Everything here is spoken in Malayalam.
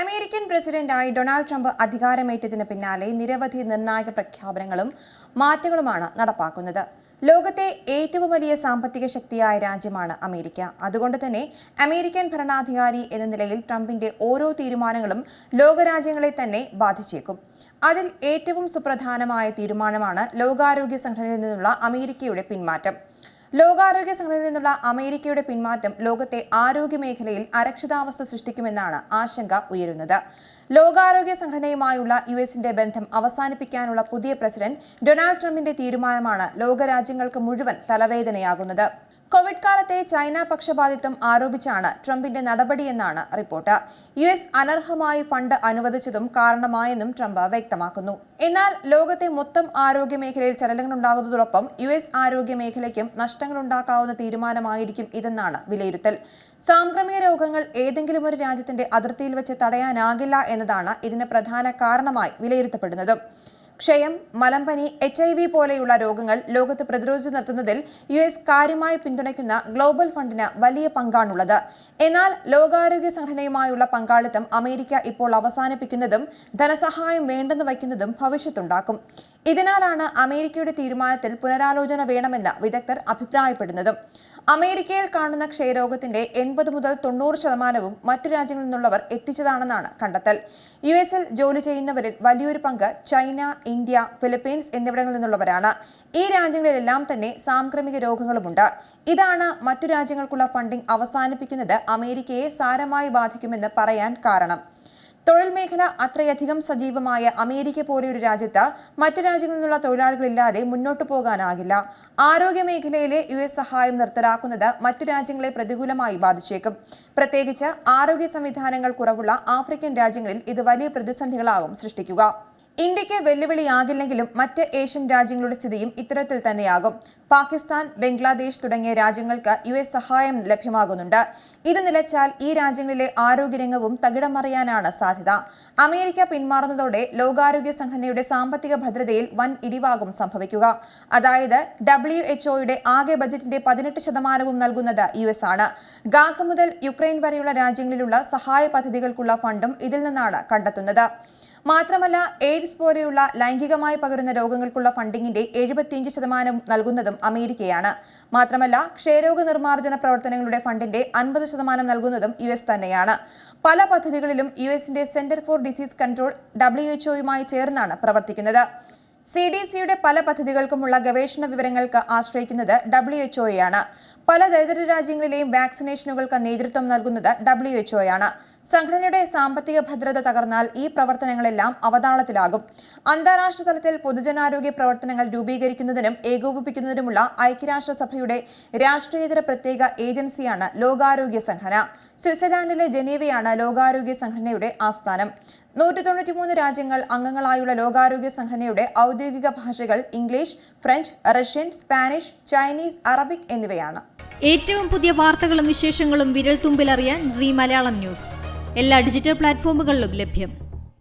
അമേരിക്കൻ പ്രസിഡന്റായി ഡൊണാൾഡ് ട്രംപ് അധികാരമേറ്റതിന് പിന്നാലെ നിരവധി നിർണായക പ്രഖ്യാപനങ്ങളും മാറ്റങ്ങളുമാണ് നടപ്പാക്കുന്നത്. ലോകത്തെ ഏറ്റവും വലിയ സാമ്പത്തിക ശക്തിയായ രാജ്യമാണ് അമേരിക്ക. അതുകൊണ്ട് തന്നെ അമേരിക്കൻ ഭരണാധികാരി എന്ന നിലയിൽ ട്രംപിന്റെ ഓരോ തീരുമാനങ്ങളും ലോകരാജ്യങ്ങളെ തന്നെ ബാധിച്ചേക്കും. അതിൽ ഏറ്റവും സുപ്രധാനമായ തീരുമാനമാണ് ലോകാരോഗ്യ സംഘടനയിൽ നിന്നുള്ള അമേരിക്കയുടെ പിന്മാറ്റം. ലോകാരോഗ്യ സംഘടനയിൽ നിന്നുള്ള അമേരിക്കയുടെ പിന്മാറ്റം ലോകത്തെ ആരോഗ്യ മേഖലയിൽ അരക്ഷിതാവസ്ഥ സൃഷ്ടിക്കുമെന്നാണ് ആശങ്ക ഉയരുന്നത്. ലോകാരോഗ്യ സംഘടനയുമായുള്ള യു എസിന്റെ ബന്ധം അവസാനിപ്പിക്കാനുള്ള പുതിയ പ്രസിഡന്റ് ഡൊണാൾഡ് ട്രംപിന്റെ തീരുമാനമാണ് ലോകരാജ്യങ്ങൾക്ക് മുഴുവൻ തലവേദനയാകുന്നത്. കോവിഡ് കാലത്തെ ചൈന പക്ഷപാതിത്വം ആരോപിച്ചാണ് ട്രംപിന്റെ നടപടിയെന്നാണ് റിപ്പോർട്ട്. യു എസ് അനർഹമായി ഫണ്ട് അനുവദിച്ചതും കാരണമായെന്നും ട്രംപ് വ്യക്തമാക്കുന്നു. എന്നാൽ ലോകത്തെ മൊത്തം ആരോഗ്യ മേഖലയിൽ ചലനങ്ങളുണ്ടാകുന്നതോടൊപ്പം യു എസ് ആരോഗ്യ മേഖലയ്ക്കും നഷ്ടങ്ങളുണ്ടാക്കാവുന്ന തീരുമാനമായിരിക്കും ഇതെന്നാണ് വിലയിരുത്തൽ. സാംക്രമിക രോഗങ്ങൾ ഏതെങ്കിലും ഒരു രാജ്യത്തിന്റെ അതിർത്തിയിൽ വെച്ച് തടയാനാകില്ല എന്നതാണ് ഇതിന് പ്രധാന കാരണമായി വിലയിരുത്തപ്പെടുന്നത്. ക്ഷയം മലമ്പനി എച്ച് ഐ വി പോലെയുള്ള രോഗങ്ങൾ ലോകത്ത് പ്രതിരോധിച്ചു നിർത്തുന്നതിൽ യു എസ് കാര്യമായി പിന്തുണയ്ക്കുന്ന ഗ്ലോബൽ ഫണ്ടിന് വലിയ പങ്കാണുള്ളത്. എന്നാൽ ലോകാരോഗ്യ സംഘടനയുമായുള്ള പങ്കാളിത്തം അമേരിക്ക ഇപ്പോൾ അവസാനിപ്പിക്കുന്നതും ധനസഹായം വേണ്ടെന്ന് വയ്ക്കുന്നതും ഭവിഷ്യത്തുണ്ടാക്കും. ഇതിനാലാണ് അമേരിക്കയുടെ തീരുമാനത്തിൽ പുനരാലോചന വേണമെന്ന് വിദഗ്ധർ അഭിപ്രായപ്പെടുന്നതും. അമേരിക്കയിൽ കാണുന്ന ക്ഷയരോഗത്തിന്റെ എൺപത് മുതൽ തൊണ്ണൂറ് ശതമാനവും മറ്റു രാജ്യങ്ങളിൽ നിന്നുള്ളവർ എത്തിച്ചതാണെന്നാണ് കണ്ടെത്തൽ. യു എസിൽ ജോലി ചെയ്യുന്നവരിൽ വലിയൊരു പങ്ക് ചൈന ഇന്ത്യ ഫിലിപ്പീൻസ് എന്നിവിടങ്ങളിൽ നിന്നുള്ളവരാണ്. ഈ രാജ്യങ്ങളിലെല്ലാം തന്നെ സാംക്രമിക രോഗങ്ങളുമുണ്ട്. ഇതാണ് മറ്റു രാജ്യങ്ങൾക്കുള്ള ഫണ്ടിംഗ് അവസാനിപ്പിക്കുന്നത് അമേരിക്കയെ സാരമായി ബാധിക്കുമെന്ന് പറയാൻ കാരണം. തൊഴിൽ മേഖല അത്രയധികം സജീവമായ അമേരിക്ക പോലെ ഒരു രാജ്യത്ത് മറ്റു രാജ്യങ്ങളിൽ നിന്നുള്ള തൊഴിലാളികളില്ലാതെ മുന്നോട്ടു പോകാനാകില്ല. ആരോഗ്യ മേഖലയിലെ യു എസ് സഹായം നിർത്തലാക്കുന്നത് മറ്റു രാജ്യങ്ങളെ പ്രതികൂലമായി ബാധിച്ചേക്കും. പ്രത്യേകിച്ച് ആരോഗ്യ സംവിധാനങ്ങൾ കുറവുള്ള ആഫ്രിക്കൻ രാജ്യങ്ങളിൽ ഇത് വലിയ പ്രതിസന്ധികളാകും സൃഷ്ടിക്കുക. ഇന്ത്യയ്ക്ക് വെല്ലുവിളിയാകില്ലെങ്കിലും മറ്റ് ഏഷ്യൻ രാജ്യങ്ങളുടെ സ്ഥിതിയും ഇത്തരത്തിൽ തന്നെയാകും. പാകിസ്ഥാൻ ബംഗ്ലാദേശ് തുടങ്ങിയ രാജ്യങ്ങൾക്ക് യു എസ് സഹായം ലഭ്യമാകുന്നുണ്ട്. ഇത് നിലച്ചാൽ ഈ രാജ്യങ്ങളിലെ ആരോഗ്യരംഗവും തകിടം മറിയാനാണ് സാധ്യത. അമേരിക്ക പിന്മാറുന്നതോടെ ലോകാരോഗ്യ സംഘടനയുടെ സാമ്പത്തിക ഭദ്രതയിൽ വൻ ഇടിവാകും സംഭവിക്കുക. അതായത് ഡബ്ല്യു എച്ച് ഒയുടെ ആകെ ബജറ്റിന്റെ പതിനെട്ട് ശതമാനവും നൽകുന്നത് യു എസ് ആണ്. ഗാസ മുതൽ യുക്രൈൻ വരെയുള്ള രാജ്യങ്ങളിലുള്ള സഹായ പദ്ധതികൾക്കുള്ള ഫണ്ടും ഇതിൽ നിന്നാണ് കണ്ടെത്തുന്നത്. മാത്രമല്ല എയ്ഡ്സ് പോലെയുള്ള ലൈംഗികമായി പകരുന്ന രോഗങ്ങൾക്കുള്ള ഫണ്ടിങ്ങിന്റെ എഴുപത്തിയഞ്ച് ശതമാനം നൽകുന്നതും അമേരിക്കയാണ്. മാത്രമല്ല ക്ഷയരോഗ നിർമ്മാർജന പ്രവർത്തനങ്ങളുടെ ഫണ്ടിന്റെ അൻപത് ശതമാനം നൽകുന്നതും യു എസ് തന്നെയാണ്. പല പദ്ധതികളിലും യു എസിന്റെ centre for disease control W എച്ച്ഒയുമായി ചേർന്നാണ് പ്രവർത്തിക്കുന്നത്. സി ഡി സിയുടെ പല പദ്ധതികൾക്കുമുള്ള ഗവേഷണ വിവരങ്ങൾക്ക് ആശ്രയിക്കുന്നത് ഡബ്ല്യു എച്ച്ഒയാണ് പല ദരിദ്ര രാജ്യങ്ങളിലെയും വാക്സിനേഷനുകൾക്ക് നേതൃത്വം നൽകുന്നത് ഡബ്ല്യു എച്ച്ഒയാണ് സംഘടനയുടെ സാമ്പത്തിക ഭദ്രത തകർന്നാൽ ഈ പ്രവർത്തനങ്ങളെല്ലാം അവതാളത്തിലാകും. അന്താരാഷ്ട്ര തലത്തിൽ പൊതുജനാരോഗ്യ പ്രവർത്തനങ്ങൾ രൂപീകരിക്കുന്നതിനും ഏകോപിപ്പിക്കുന്നതിനുമുള്ള ഐക്യരാഷ്ട്രസഭയുടെ രാഷ്ട്രീയതര പ്രത്യേക ഏജൻസിയാണ് ലോകാരോഗ്യ സംഘടന. സ്വിറ്റ്സർലാൻഡിലെ ജനീവയാണ് ലോകാരോഗ്യ സംഘടനയുടെ ആസ്ഥാനം. നൂറ്റി തൊണ്ണൂറ്റിമൂന്ന് രാജ്യങ്ങൾ അംഗങ്ങളായുള്ള ലോകാരോഗ്യ സംഘടനയുടെ ഔദ്യോഗിക ഭാഷകൾ English French Russian Spanish Chinese Arabic എന്നിവയാണ്. ഏറ്റവും പുതിയ വാർത്തകളും വിശേഷങ്ങളും വിരൽ തുമ്പിലറിയാൻ സി മലയാളം ന്യൂസ്. എല്ലാ ഡിജിറ്റൽ പ്ലാറ്റ്ഫോമുകളിലും ലഭ്യം.